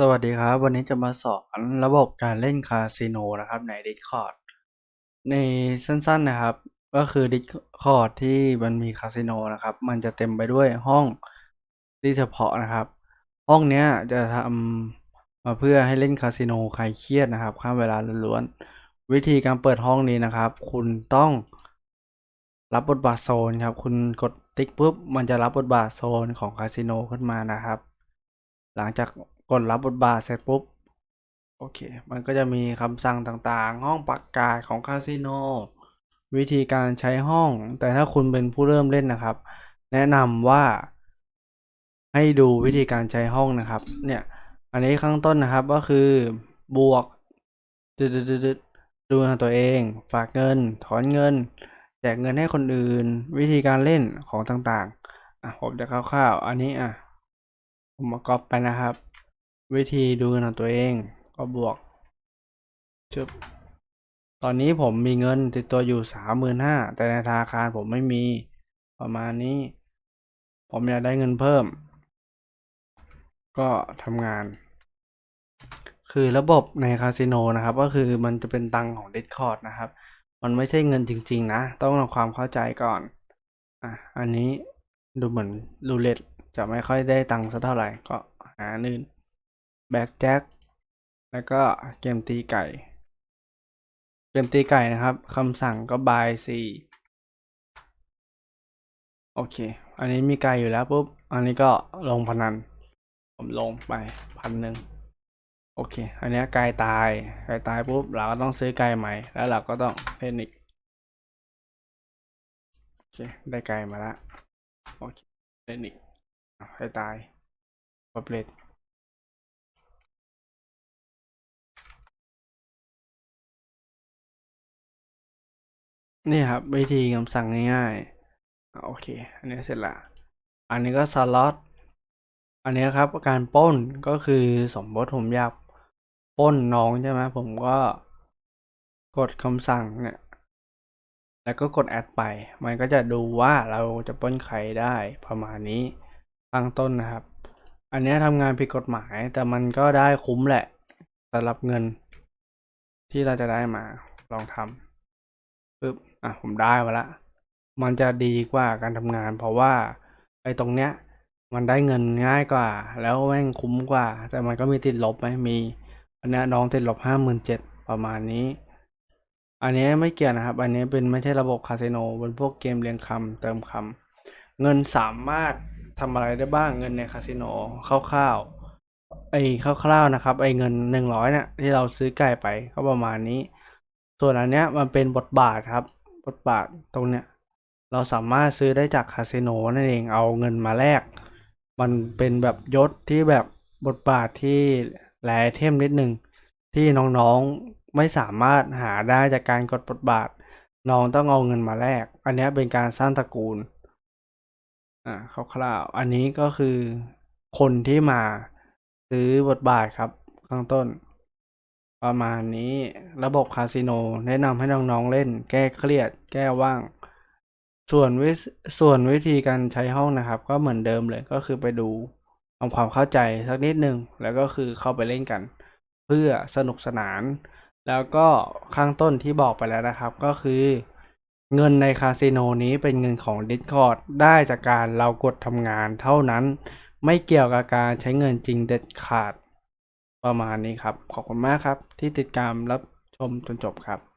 สวัสดีครับ วันนี้จะมาสอนระบบการเล่นคาสิโนนะครับใน Discord ในสั้นๆนะครับ ก็คือ Discord ที่มันมีคาสิโนนะครับ มันจะเต็มไปด้วยห้องที่เฉพาะนะครับ ห้องเนี้ยจะทำมาเพื่อให้เล่นคาสิโนใคลายเครียดนะครับข้ามเวลาล้วนๆวิธีการเปิดห้องนี้นะครับ คุณต้องรับบทบาทโซนครับ คุณกดติ๊กปุ๊บมันจะรับบทบาทโซนของคาสิโนขึ้นมานะครับ หลังจาก กดรับบทบาทเสร็จปุ๊บ โอเค มันก็จะมีคำสั่งต่างๆ ห้องประกาศของคาสิโน วิธีการใช้ห้อง แต่ถ้าคุณเป็นผู้เริ่มเล่นนะครับ แนะนำว่า ให้ดูวิธีการใช้ห้องนะครับ เนี่ย อันนี้ข้างต้นนะครับก็คือบวกดึดดดูนตัวเอง ฝากเงิน ถอนเงิน แจกเงินให้คนอื่น วิธีการเล่นของต่างๆ อะผมจะคร่าวๆ อันนี้อะ ผมมาก๊อปไปนะครับ วิธีดูเงินของตัวเองก็บวกชึบตอนนี้ผมมีเงินติดตัวอยู่สามหมื่นห้าแต่ในธนาคารผมไม่มีประมาณนี้ ผมอยากได้เงินเพิ่ม ก็ทำงาน คือระบบในคาสิโนนะครับ ก็คือมันจะเป็นตังค์ของ Discord นะครับ มันไม่ใช่เงินจริง ๆ นะ ต้องทำความเข้าใจก่อนอะอันนี้ดูเหมือนรูเล็ตจะไม่ค่อยได้ตังค์สักเท่าไหร่ก็หานื่น แบ็กแจ็คแล้วก็เกมตีไก่ เกมตีไก่นะครับคำสั่งก็บายสี่โอเค อันนี้มีไก่อยู่แล้วปุ๊บ อันนี้ก็ลงพนัน ผมลงไปพันหนึ่งโอเค อันนี้ไก่ตายไก่ตายปุ๊บเราก็ต้องซื้อไก่ใหม่ แล้วเราก็ต้องเล่นอีกโอเค ได้ไก่มาล้วโอเคเล่นอีกไก่ตายปรับเลท นี่ครับ วิธีคำสั่งง่ายๆ โอเค อันนี้เสร็จละ อันนี้ก็สล็อต อันนี้ครับการป้นก็คือสมมติผมอยากป้นน้องใช่ไหมผมก็กดคำสั่งเนี่ย แล้วก็กดแอดไป มันก็จะดูว่าเราจะป้นใครได้ประมาณนี้ตั้งต้นนะครับ อันนี้ทำงานผิดกฎหมายแต่มันก็ได้คุ้มแหละสำหรับเงินที่เราจะได้มาลองทำ ปึ๊บอะผมได้มาละ มันจะดีกว่าการทำงาน เพราะว่าไอ้ตรงเนี้ย มันได้เงินง่ายกว่า แล้วแม่งคุ้มกว่า แต่มันก็มีติดลบไหมมีอันนี้น้องติดลบห้าหมื่นเจ็ดประมาณนี้ อันนี้ไม่เกี่ยวนะครับ อันนี้เป็นไม่ใช่ระบบคาสิโนเป็นพวกเกมเรียงคำเติมคำเงินสามารถทำอะไรได้บ้างเงินในคาสิโนคร่าวๆไอ้คร่าวๆนะครับ ไอ้เงินหนึ่งร้อยเนี่ยที่เราซื้อไก่ไปก็ประมาณนี้ ส่วนอันเนี้ยมันเป็นบทบาทครับ บทบาทตรงเนี้ย เราสามารถซื้อได้จากคาสิโนนั่นเองเอาเงินมาแลกมันเป็นแบบยศที่แบบบทบาทที่แลเทมนิดหนึ่งที่น้องๆไม่สามารถหาได้จากการกดบทบาท น้องต้องเอาเงินมาแลกอันนี้เป็นการสร้างตระกูลอ่าคร่าวๆอันนี้ก็คือคนที่มาซื้อบทบาทครับข้างต้น ประมาณนี้ระบบคาสิโนแนะนำให้น้องๆเล่น แก้เครียด แก้ว่าง ส่วนวิส่วนวิธีการใช้ห้องนะครับ ก็เหมือนเดิมเลยก็คือไปดูทำความเข้าใจสักนิดหนึ่งแล้วก็คือเข้าไปเล่นกัน เพื่อสนุกสนาน แล้วก็ข้างต้นที่บอกไปแล้วนะครับ ก็คือ เงินในคาสิโนนี้เป็นเงินของ Discord ได้จากการเรากดทำงานเท่านั้น ไม่เกี่ยวกับการใช้เงินจริงเด็ดขาด ประมาณนี้ครับ ขอบคุณมากครับที่ติดตามรับชมจนจบครับ